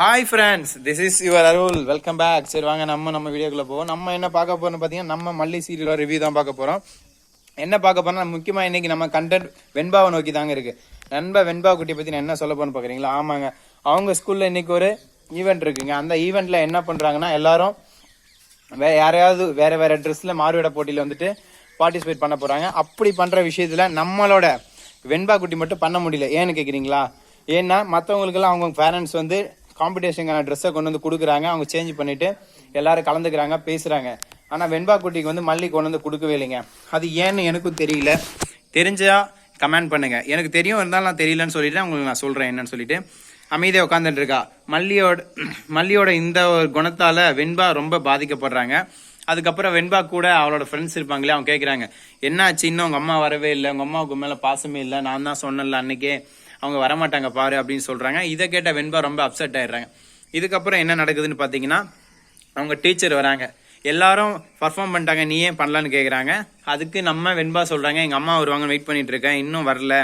Hi friends this is your Arul welcome back சரி வாங்க நம்ம நம்ம வீடியோக்குள்ள போவோம். நம்ம என்ன பார்க்க போகிறோம்னு பார்த்தீங்கன்னா நம்ம மல்லி சீரியலோட ரிவ்யூ தான் பார்க்க போறோம். என்ன பார்க்க போறோம்னா முக்கியமா இன்னைக்கு நம்ம கண்டென்ட் வெண்பாவை நோக்கி தாங்க இருக்கு. நண்பா வெண்பா குட்டியை பத்தி நான் என்ன சொல்ல போகணும்னு பாக்குறீங்களா ஆமாங்க. அவங்க ஸ்கூல்ல இன்னைக்கு ஒரு ஈவெண்ட் இருக்குங்க. அந்த ஈவெண்ட்ல என்ன பண்றாங்கன்னா எல்லாரும் வேற யாரையாவது வேற வேற ட்ரெஸ்ல மாறுவிட போட்டியில வந்துட்டு பார்ட்டிசிபேட் பண்ண போறாங்க. அப்படி பண்ற விஷயத்துல நம்மளோட வெண்பா குட்டி மட்டும் பண்ண முடியல. ஏன்னு கேக்குறீங்களா? ஏன்னா மற்றவங்களுக்கெல்லாம் அவங்க பேரண்ட்ஸ் வந்து காம்படிஷனுக்கான ட்ரெஸ்ஸை கொண்டு வந்து கொடுக்குறாங்க. அவங்க சேஞ்ச் பண்ணிட்டு எல்லாரும் கலந்துக்கிறாங்க பேசுறாங்க. ஆனால் வெண்பா குட்டிக்கு வந்து மல்லி கொண்டு வந்து கொடுக்கவே இல்லைங்க. அது ஏன்னு எனக்கும் தெரியல. தெரிஞ்சா கமெண்ட் பண்ணுங்க. எனக்கு தெரியும் இருந்தாலும் நான் தெரியலன்னு சொல்லிட்டு உங்களுக்கு நான் சொல்கிறேன் என்னன்னு சொல்லிட்டு. அமைதியாக உட்காந்துட்டு இருக்கா. மல்லியோட மல்லியோட இந்த ஒரு குணத்தால் வெண்பா ரொம்ப பாதிக்கப்படுறாங்க. அதுக்கப்புறம் வெண்பா கூட அவளோட ஃப்ரெண்ட்ஸ் இருப்பாங்களே அவங்க கேக்குறாங்க. என்னாச்சு? இன்னும் உங்கள் அம்மா வரவே இல்லை. உங்கள் அம்மாவுக்கு மேலே பாசமே இல்லை. நான் தான் சொன்னேன்ல அன்னைக்கே அவங்க வரமாட்டாங்க பாரு அப்படின்னு சொல்கிறாங்க இதை கேட்ட வெண்பா ரொம்ப அப்செட் ஆயிடுறாங்க. இதுக்கப்புறம் என்ன நடக்குதுன்னு பார்த்தீங்கன்னா அவங்க டீச்சர் வராங்க. எல்லாரும் பர்ஃபார்ம் பண்ணிட்டாங்க நீ ஏன் பண்ணலான்னு கேட்குறாங்க அதுக்கு நம்ம வெண்பா சொல்கிறாங்க எங்கள் அம்மா வருவாங்க வெயிட் பண்ணிட்டு இருக்கேன் இன்னும் வரல.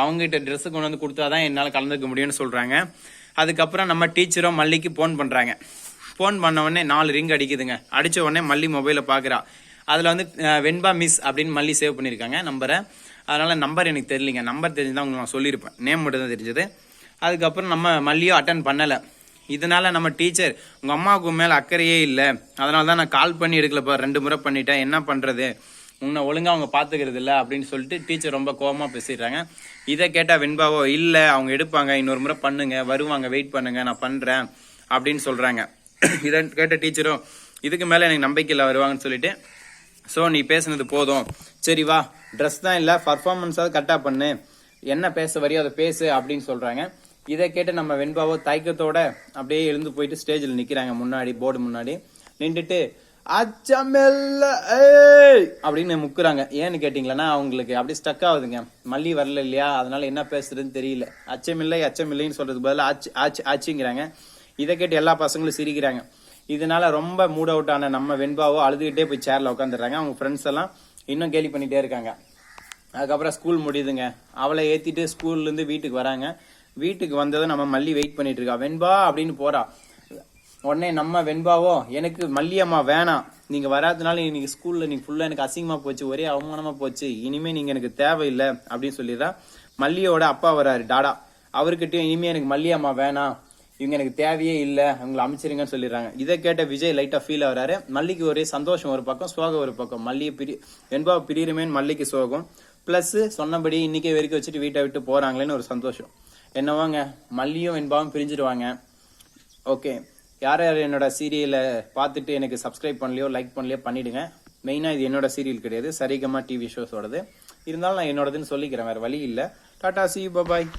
அவங்ககிட்ட ட்ரெஸ் கொண்டு வந்து கொடுத்தாதான் என்னால் கலந்துக்க முடியும்னு சொல்கிறாங்க அதுக்கப்புறம் நம்ம டீச்சரும் மல்லிக்கு ஃபோன் பண்ணுறாங்க ஃபோன் பண்ண உடனே நாலு ரிங் அடிக்குதுங்க. அடித்த உடனே மல்லி மொபைலை பார்க்குறா அதில் வந்து வெண்பா மிஸ் அப்படின்னு மல்லி சேவ் பண்ணியிருக்காங்க நம்பரை அதனால் நம்பர் எனக்கு தெரியலிங்க. நம்பர் தெரிஞ்சுதான் உங்களுக்கு நான் சொல்லியிருப்பேன். நேம் மட்டும் தான் தெரிஞ்சது. அதுக்கப்புறம் நம்ம மல்லியும் அட்டன் பண்ணலை. இதனால நம்ம டீச்சர் உங்கள் அம்மாவுக்கு மேலே அக்கறையே இல்லை. அதனால தான் நான் கால் பண்ணி எடுக்கலப்பா ரெண்டு முறை பண்ணிட்டேன். என்ன பண்ணுறது உன்னை ஒழுங்காக அவங்க பார்த்துக்கிறது இல்லை அப்படின்னு சொல்லிட்டு டீச்சர் ரொம்ப கோபமாக பேசிடுறாங்க. இதை கேட்டால் வெண்பாவோ இல்லை அவங்க எடுப்பாங்க. இன்னொரு முறை பண்ணுங்க. வருவாங்க. வெயிட் பண்ணுங்க. நான் பண்ணுறேன் அப்படின்னு சொல்கிறாங்க இதை கேட்ட டீச்சரும் இதுக்கு மேலே எனக்கு நம்பிக்கையில் வருவாங்கன்னு சொல்லிட்டு ஸோ நீ பேசுனது போதும். சரி வா. ட்ரெஸ் தான் இல்லை பர்ஃபார்மன்ஸாவது கரெக்டாக பண்ணு. என்ன பேச வரையோ அதை பேசு அப்படின்னு சொல்கிறாங்க இதை கேட்டு நம்ம வெண்பாவோ தயக்கத்தோட அப்படியே எழுந்து போயிட்டு ஸ்டேஜில் நிற்கிறாங்க முன்னாடி போர்டு முன்னாடி. நின்றுட்டு அச்சமெல்ல அப்படின்னு முக்குறாங்க. ஏன்னு கேட்டிங்களன்னா அவங்களுக்கு அப்படியே ஸ்டக் ஆகுதுங்க. மல்லி வரல இல்லையா? அதனால என்ன பேசுறதுன்னு தெரியல. அச்சமில்லை அச்சமில்லைன்னு சொல்றதுக்கு பதிலாக ஆச்சு ஆச்சு ஆச்சுங்கிறாங்க இதை கேட்டு எல்லா பசங்களும் சிரிக்கிறாங்க. இதனால ரொம்ப மூட் அவுட் ஆன நம்ம வெண்பாவோ அழுதுகிட்டே போய் சேர்ல உட்காந்துடுறாங்க அவங்க ஃப்ரெண்ட்ஸ் எல்லாம் இன்னும் கேலி பண்ணிட்டே இருக்காங்க. அதுக்கப்புறம் ஸ்கூல் முடியுதுங்க. அவளை ஏத்திட்டு ஸ்கூல்லேருந்து வீட்டுக்கு வராங்க. வீட்டுக்கு வந்ததும் நம்ம மல்லி வெயிட் பண்ணிட்டு இருக்கா. வெண்பா அப்படின்னு போறா. உடனே நம்ம வெண்பாவோ எனக்கு மல்லியம்மா வேணாம். நீங்க வராதனால இன்னைக்கு ஸ்கூல்ல நீங்க ஃபுல்லா எனக்கு அசிங்கமா போச்சு. ஒரே அவமானமா போச்சு. இனிமே நீங்க எனக்கு தேவையில்லை அப்படின்னு சொல்லிடுறா. மல்லியோட அப்பா வராரு. டாடா. அவர்கிட்டயும் இனிமே எனக்கு மல்லியம்மா வேணாம். இவங்க எனக்கு தேவையே இல்ல அவங்களை அமைச்சிருங்கன்னு சொல்லிடுறாங்க. இதை கேட்ட விஜய் லைட்டா ஃபீல் ஆகிறாரு. மல்லிக்கு ஒரே சந்தோஷம் ஒரு பக்கம் சோகம் ஒரு பக்கம். மல்லியை பிரி வெண்பாவை பிரியுமேன்னு மல்லிக்கு சோகம். பிளஸ் சொன்னபடி இன்னைக்கே வரைக்கும் வச்சுட்டு வீட்டை விட்டு போறாங்களேன்னு ஒரு சந்தோஷம். என்னவாங்க? மல்லியும் வெண்பாவும் பிரிஞ்சிடுவாங்க. ஓகே யார் யார் என்னோட சீரியலை பார்த்துட்டு எனக்கு சப்ஸ்கிரைப் பண்ணலையோ லைக் பண்ணலையோ பண்ணிடுங்க. மெயினாக இது என்னோட சீரியல் கிடையாது. சரிகமா டிவி ஷோஸோடது இருந்தாலும் நான் என்னோடதுன்னு சொல்லிக்கிறேன். வேறு வழி இல்லை. Tata C bye bye